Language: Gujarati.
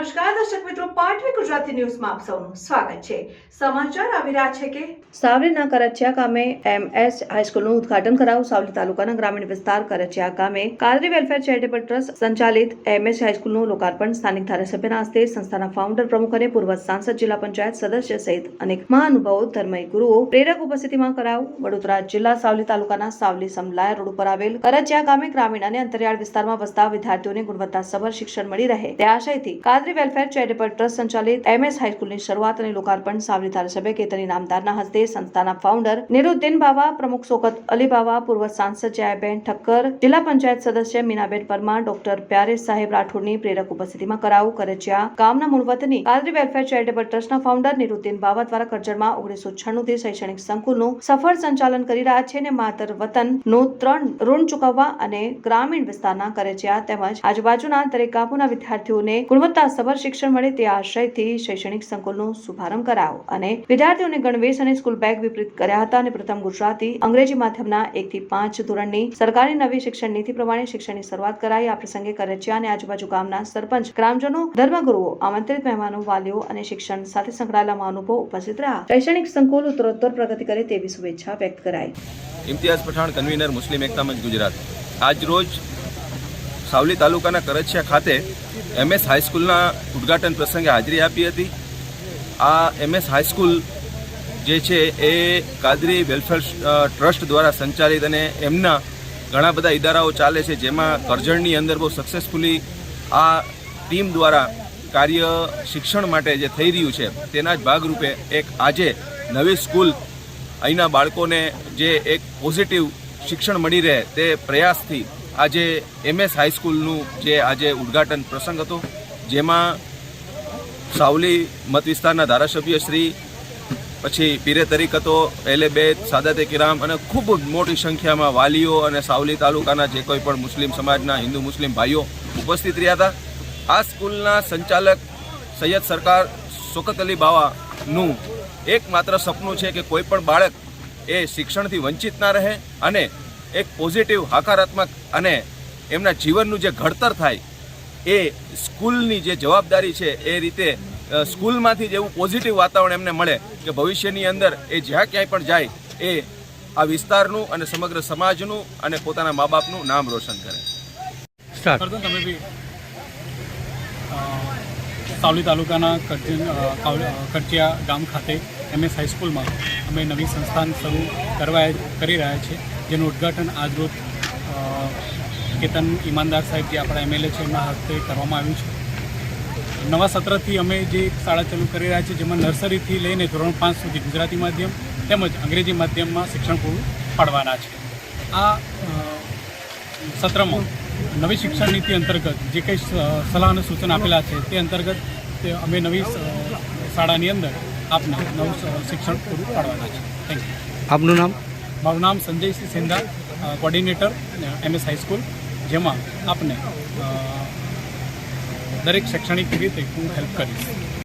નમસ્કાર, દર્શક મિત્રો, પાટવી ગુજરાતી ન્યૂઝમાં આપ સૌનું સ્વાગત છે. સમાચાર આવી રહ્યા છે કે સાવલીના કરચિયા ગામે એમએસ હાઈસ્કૂલનું ઉદઘાટન કરાવું સાવલી તાલુકાના ગ્રામીણ વિસ્તાર કરચિયા ગામે કાદરી વેલફેર ચેરિટેબલ ટ્રસ્ટ સંચાલિત એમએસ હાઈસ્કૂલનું લોકાર્પણ સ્થાનિક ધારાસભ્યના હસ્તે સંસ્થાના ફાઉન્ડર પ્રમુખ અને પૂર્વ સાંસદ જિલ્લા પંચાયત સદસ્ય સહિત અનેક મહાનુભાવો, ધર્મય ગુરુઓ પ્રેરક ઉપસ્થિતિમાં કરાવું. વડોદરા જિલ્લા સાવલી તાલુકાના સાવલી સમલાય રોડ ઉપર આવેલ કરચિયા ગામે ગ્રામીણ અને અંતરિયાળ વિસ્તારમાં વસતા વિદ્યાર્થીઓને ગુણવત્તાસભર શિક્ષણ મળી રહે. તે આશયથી કાદરી વેલફેર ચેરિટેબલ ટ્રસ્ટ સંચાલિત એમએસ હાઈસ્કૂલની શરૂઆત અને લોકાર્પણ સાવલી ધારાસભ્ય કેતની નામદારના હસ્તે સંસ્થાના ફાઉન્ડર નિરુદ્દીન બાવા, પ્રમુખ સોકત અલી બાવા, પૂર્વ સાંસદ જયાબેન ઠક્કર, જિલ્લા પંચાયત સદસ્ય મીનાબેન પરમાર, ડોક્ટર પ્યારેશ સાહેબ રાઠોડની પ્રેરક ઉપસ્થિતિમાં કરાવું કરજિયા ગામના મૂળવતની કાદરી વેલફેર ચેરિટેબલ ટ્રસ્ટના ફાઉન્ડર નિરુદ્દીન બાવા દ્વારા કરજણમાં ઓગણીસો છન્નું થી શૈક્ષણિક સંકુલનું સફળ સંચાલન કરી રહ્યા છે અને માતર વતનનું ત્રણ ઋણ ચૂકવવા અને ગ્રામીણ વિસ્તારના કરજિયા તેમજ આજુબાજુના દરેક ગામોના વિદ્યાર્થીઓને ગુણવત્તાસભર શિક્ષણ મળે તે આશયથી શૈક્ષણિક સંકુલનો શુભારંભ કરાયો અને વિદ્યાર્થીઓને ગણવેશ અને સ્કૂલ બેગ વિતરિત કર્યા હતા અને પ્રથમ ગુજરાતી, અંગ્રેજી માધ્યમના એક થી પાંચ ધોરણની સરકારી નવી શિક્ષણ નીતિ પ્રમાણે શિક્ષણની શરૂઆત કરાઈ. આ પ્રસંગે કરજિયા અને આજુબાજુ ગામના સરપંચ, ગ્રામજનો, ધર્મગુરુઓ, આમંત્રિત મહેમાનો, વાલીઓ અને શિક્ષણ સાથે સંકળાયેલા મહાનુભાવો ઉપસ્થિત રહ્યા. શૈક્ષણિક સંકુલ ઉત્તરોત્તર પ્રગતિ કરે તેવી શુભેચ્છા વ્યક્ત કરાઈ. ઇમ્તિયાઝ પઠાણ, કન્વીનર, મુસ્લિમ એકતા મંચ ગુજરાત. આજ રોજ સાવલી તાલુકાના કરછિયા ખાતે એમએસ હાઈસ્કૂલના ઉદ્ઘાટન પ્રસંગે હાજરી આપી હતી. આ એમએસ હાઈસ્કૂલ જે છે એ કાદરી વેલફેર ટ્રસ્ટ દ્વારા સંચાલિત અને એમના ઘણા બધા ઇદારાઓ ચાલે છે, જેમાં કરજણની અંદર બહુ સક્સેસફુલી આ ટીમ દ્વારા કાર્ય શિક્ષણ માટે જે થઈ રહ્યું છે, તેના જ ભાગરૂપે એક આજે નવી સ્કૂલ અહીંના બાળકોને જે એક પોઝિટિવ શિક્ષણ મળી રહે તે પ્રયાસથી આજે એમએસ હાઈસ્કૂલનું જે આજે ઉદ્ઘાટન પ્રસંગ હતો, જેમાં સાવલી મત વિસ્તારના ધારાસભ્ય શ્રી, પછી પીરે તરીકતો એલે બે, સાદાતે કિરામ અને ખૂબ મોટી સંખ્યામાં વાલીઓ અને સાવલી તાલુકાના જે કોઈ પણ મુસ્લિમ સમાજના હિન્દુ મુસ્લિમ ભાઈઓ ઉપસ્થિત રહ્યા હતા. આ સ્કૂલના સંચાલક સૈયદ સરકાર શોકત અલી બાવાનું એકમાત્ર સપનું છે કે કોઈ પણ બાળક એ શિક્ષણથી વંચિત ના રહે અને એક પોઝિટિવ હકારાત્મક અને એમના જીવનનું જે ઘડતર થાય એ સ્કૂલની જે જવાબદારી છે એ રીતે સ્કૂલમાંથી જ એવું પોઝિટિવ વાતાવરણ એમને મળે કે ભવિષ્યની અંદર એ જ્યાં ક્યાંય પણ જાય એ આ વિસ્તારનું અને સમગ્ર સમાજનું અને પોતાના મા બાપનું નામ રોશન કરે. તમે બી સાવલી તાલુકાના કરચિયા ગામ ખાતે એમએસ હાઈસ્કૂલમાં અમે નવી સંસ્થાન શરૂ કરવા કરી રહ્યા છીએ. જેનું ઉદ્ઘાટન આજરોજ કેતન ઈમાનદાર સાહેબ જે આપણા એમએલએ છે, એમના હસ્તે કરવામાં આવ્યું છે. નવા સત્રથી અમે જે શાળા ચાલુ કરી રહ્યા છીએ, જેમાં નર્સરીથી લઈને ધોરણ પાંચ સુધી ગુજરાતી માધ્યમ તેમજ અંગ્રેજી માધ્યમમાં શિક્ષણ પૂરું પાડવાના છે. આ સત્રમાં નવી શિક્ષણ નીતિ અંતર્ગત જે કંઈ સલાહ અને સૂચન આપેલા છે, તે અંતર્ગત અમે નવી શાળાની અંદર આપના નવું શિક્ષણ પૂરું પાડવાના છે. થેન્ક યુ આપનું નામ? મારું નામ Sanjaysinh Sindha coordinator MS high school જેમાં આપને દરેક શૈક્ષણિક રીતે હું હેલ્પ કરીશ.